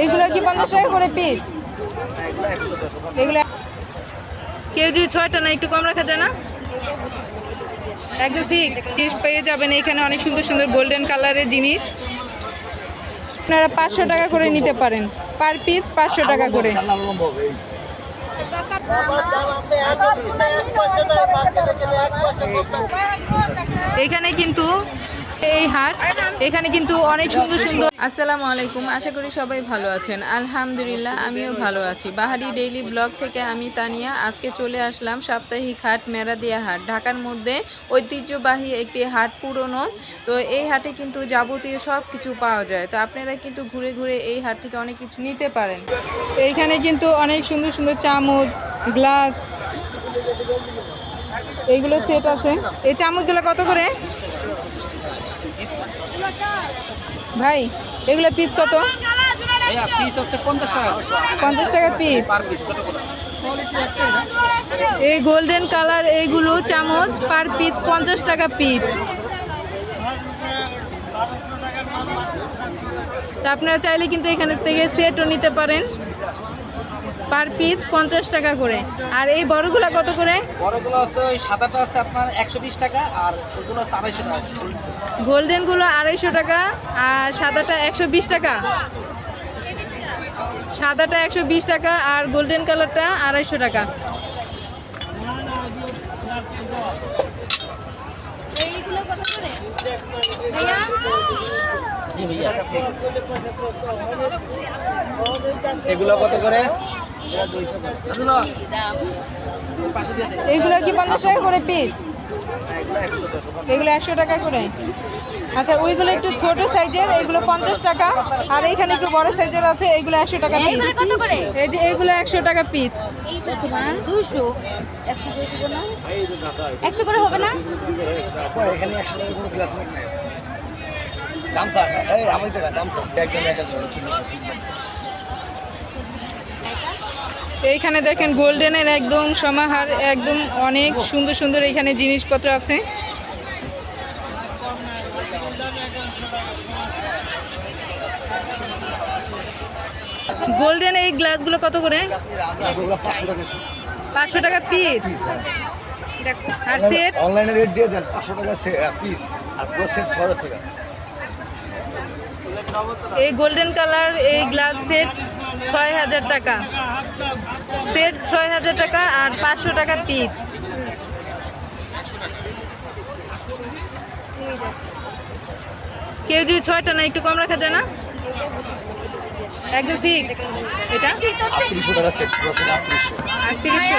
এইগুলো কি পঞ্চাশ টাকা করে পিস এগুলো কেউ যদি ছয়টা না একটু কম রাখা যায় না? একদম ফিক্সড জিনিস পেয়ে যাবেন এখানে অনেক সুন্দর সুন্দর গোল্ডেন কালারের জিনিস। আপনারা পাঁচশো টাকা করে নিতে পারেন। পার পিস পাঁচশো টাকা করে। এখানে কিন্তু এই হাট। এখানে কিন্তু অনেক সুন্দর সুন্দর আসসালামু আলাইকুম আশা করি সবাই ভালো আছেন। আলহামদুলিল্লাহ আমিও ভালো আছি। বাহারি ডেইলি ব্লগ থেকে আমি তানিয়া। আজকে চলে আসলাম সাপ্তাহিক হাট মেরাদিয়া হাট। ঢাকার মধ্যে ঐতিহ্যবাহী একটি হাট পুরনো। তো এই হাটে কিন্তু যাবতীয় সব কিছু পাওয়া যায়। তো আপনারা কিন্তু ঘুরে ঘুরে এই হাট থেকে অনেক কিছু নিতে পারেন। এইখানে কিন্তু অনেক সুন্দর সুন্দর চামচ গ্লাস এইগুলো সেট আছে। এই চামচগুলো কত করে? ভাই এগুলো পিস কত? পঞ্চাশ টাকা। পিস এই গোল্ডেন কালার এইগুলো চামচ পার পিস পঞ্চাশ টাকা পিস তা আপনারা চাইলে কিন্তু এখানে থেকে সেটও নিতে পারেন। পার পিস পঞ্চাশ টাকা করে। আর এই বড়গুলো কত করে? বড়গুলো হচ্ছে ওই সাদাটা আছে আপনার একশো বিশ টাকা আর ওগুলো আড়াইশো টাকা। গোল্ডেনগুলো আড়াইশো টাকা আর সাদাটা একশো বিশ টাকা। সাদাটা একশো বিশ টাকা আর গোল্ডেন কালারটা আড়াইশো টাকা। এগুলো কত করে। এইগুলো কি পঞ্চাশ টাকা করে পিস এগুলো একশো টাকা করে। আচ্ছা ওইগুলো একটু ছোট সাইজের এগুলো পঞ্চাশ টাকা। আর এইখানে একটু বড় সাইজের আছে এগুলো একশো টাকা পিস এইগুলো কত করে? এই যে এগুলো একশো টাকা পিস দুশো। একশো করে হবে না? এখানে একশো টাকা কোনো ক্লাসমেট নেই দাম স্যার এই আমি দেখা দাম স্যার এক হাজার এইখানে দেখেন গোল্ডেনের একদম সমাহার একদম অনেক সুন্দর সুন্দর এখানে জিনিসপত্র আছে। গোল্ডেন এই গ্লাসগুলো কত করে? পাঁচশো টাকা piece। পাঁচশো টাকা পিস আর সেট অনলাইনে রেট দিয়ে দেন পাঁচশো টাকা পিস আর পুরো সেট ছ হাজার টাকা। এই গোল্ডেন কালার এই গ্লাস সেট ছয় হাজার টাকা। সেট ছয় হাজার টাকা আর পাঁচশো টাকা পিস কেউ যদি ছয়টা না একটু কম রাখা যায় না? একদম ফিক্সড এটা? আটত্রিশশো টাকা সেট আটত্রিশশো। আটত্রিশশো?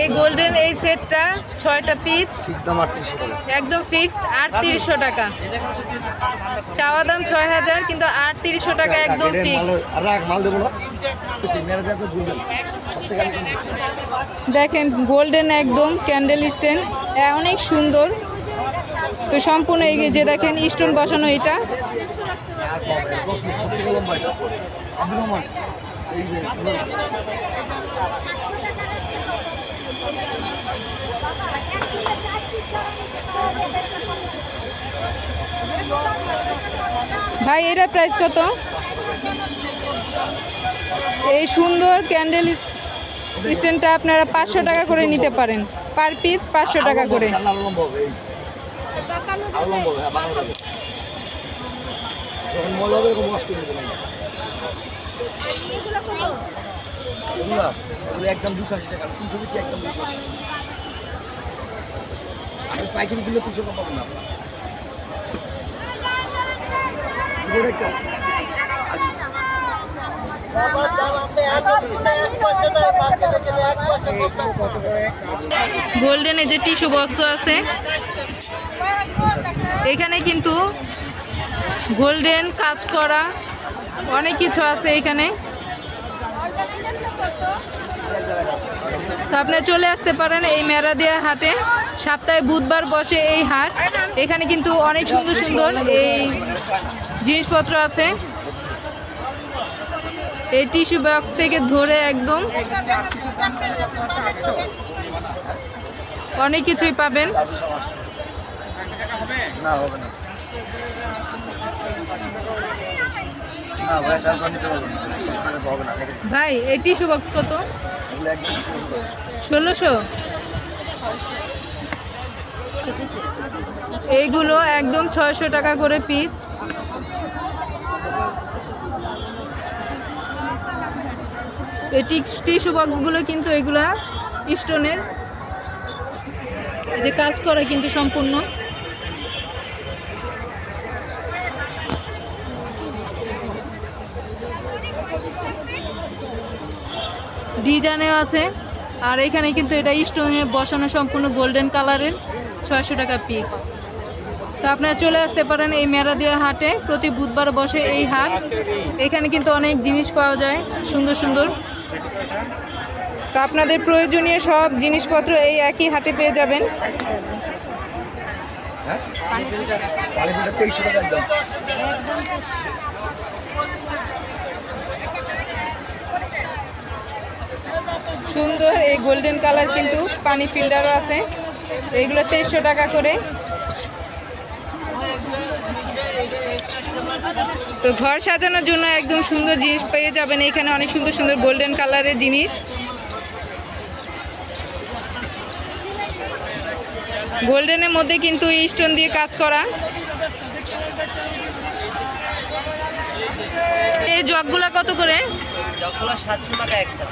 এই গোল্ডেন এই সেটটা ছয়টা পিস টাকা। একদম ফিক্সড আটত্রিশশো টাকা। চাওয়া দাম ছয় হাজার কিন্তু টাকা একদম ফিক্সড। সব থেকে আমি কম দিচ্ছি দেখেন গোল্ডেন একদম ক্যান্ডেল স্ট্যান্ড। অনেক সুন্দর। তো সম্পূর্ণ এই যে দেখেন স্টোন বসানো এটা। লম্বা এটা আপনি লম্বা এই যে ভাই এটার প্রাইস কত? এই সুন্দর ক্যান্ডেল স্ট্যান্ডটা আপনারা পাঁচশো টাকা করে নিতে পারেন। পার পিস পাঁচশো টাকা করে। গোল্ডেন যে টিস্যু বক্সও আছে এখানে কিন্তু গোল্ডেন কাজ করা অনেক কিছু আছে এখানে। আপনি চলে আসতে পারেন এই মেরাদিয়া হাটে। সপ্তাহে বুধবার বসে এই হাট। এখানে কিন্তু অনেক সুন্দর সুন্দর এই জিনিসপত্র আছে। এই টিস্যু বক্স থেকে ধরে একদম। অনেক কিছুই পাবেন। না, হবে না। ভাই এটি তো নিতে পারবেন না। ছশো টাকা তো হবে না ভাই এই টিস্যু বক্স কত। ষোলোশো? এইগুলো একদম ছয়শো টাকা করে পিস। এই টিস্যু বক্সগুলো কিন্তু এগুলা স্টোনের। এই যে কাজ করা কিন্তু সম্পূর্ণ। ডিজাইনেও আছে। আর এখানে কিন্তু এটা স্টোনে বসানো সম্পূর্ণ গোল্ডেন কালারের ছয়শো টাকা পিস তো আপনারা চলে আসতে পারেন এই মেরাদিয়া হাটে। প্রতি বুধবার বসে এই হাট। এখানে কিন্তু অনেক জিনিস পাওয়া যায়, সুন্দর সুন্দর। তো আপনাদের প্রয়োজনীয় সব জিনিসপত্র এই একই হাটে পেয়ে যাবেন। হ্যাঁ? তেইশশো টাকা একদম। সুন্দর এই গোল্ডেন কালার কিন্তু পানি ফিল্টারও আছে। এইগুলো তেইশশো টাকা করে। তো ঘর সাজানোর জন্য একদম সুন্দর জিনিস পেয়ে যাবেন। এখানে অনেক সুন্দর সুন্দর গোল্ডেন কালারের জিনিস। গোল্ডেনের মধ্যে কিন্তু স্টোন দিয়ে কাজ করা। এই জগগুলা কত করে? যতগুলো সাতশো টাকা একটা।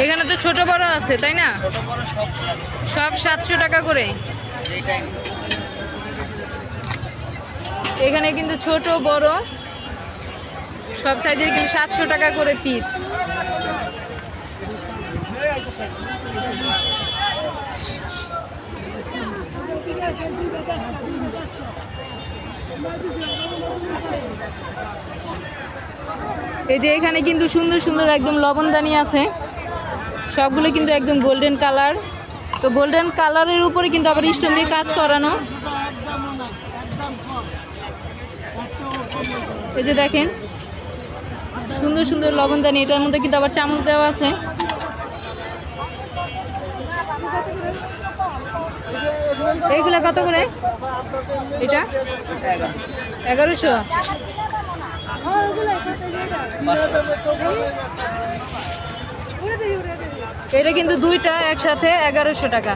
এখানে তো ছোট বড় আছে তাই না? সব সাতশো টাকা করে। এখানে কিন্তু ছোট বড় সব সাইজের কিন্তু সাতশো টাকা করে পিচ। এই যে এখানে কিন্তু সুন্দর সুন্দর একদম লবণদানি আছে। সবগুলো কিন্তু একদম গোল্ডেন কালার তো গোল্ডেন কালারের উপরে কিন্তু আবার স্টোন দিয়ে কাজ করানো। এই যে দেখেন, সুন্দর সুন্দর লবণদানি, এটার মধ্যে কিন্তু আবার চামচ দেওয়া আছে। এইগুলো কত করে? এটা? এগারোশো? এটা কিন্তু দুইটা একসাথে এগারোশো টাকা।